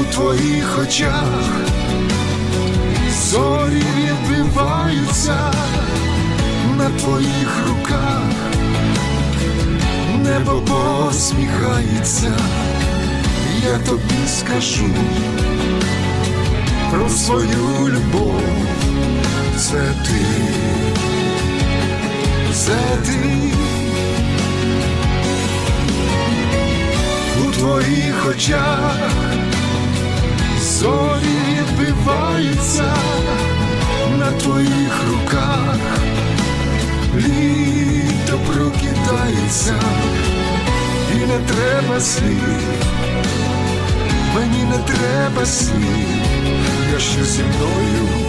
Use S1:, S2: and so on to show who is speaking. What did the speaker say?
S1: у твоїх очах, зорі відбиваються на твоїх руках, небо посміхається, я тобі скажу про свою любов, це ти, це ти. У твоїх очах зорі на твоїх руках, літо прокидається, і не треба слів, мені не треба слів, я що зі мною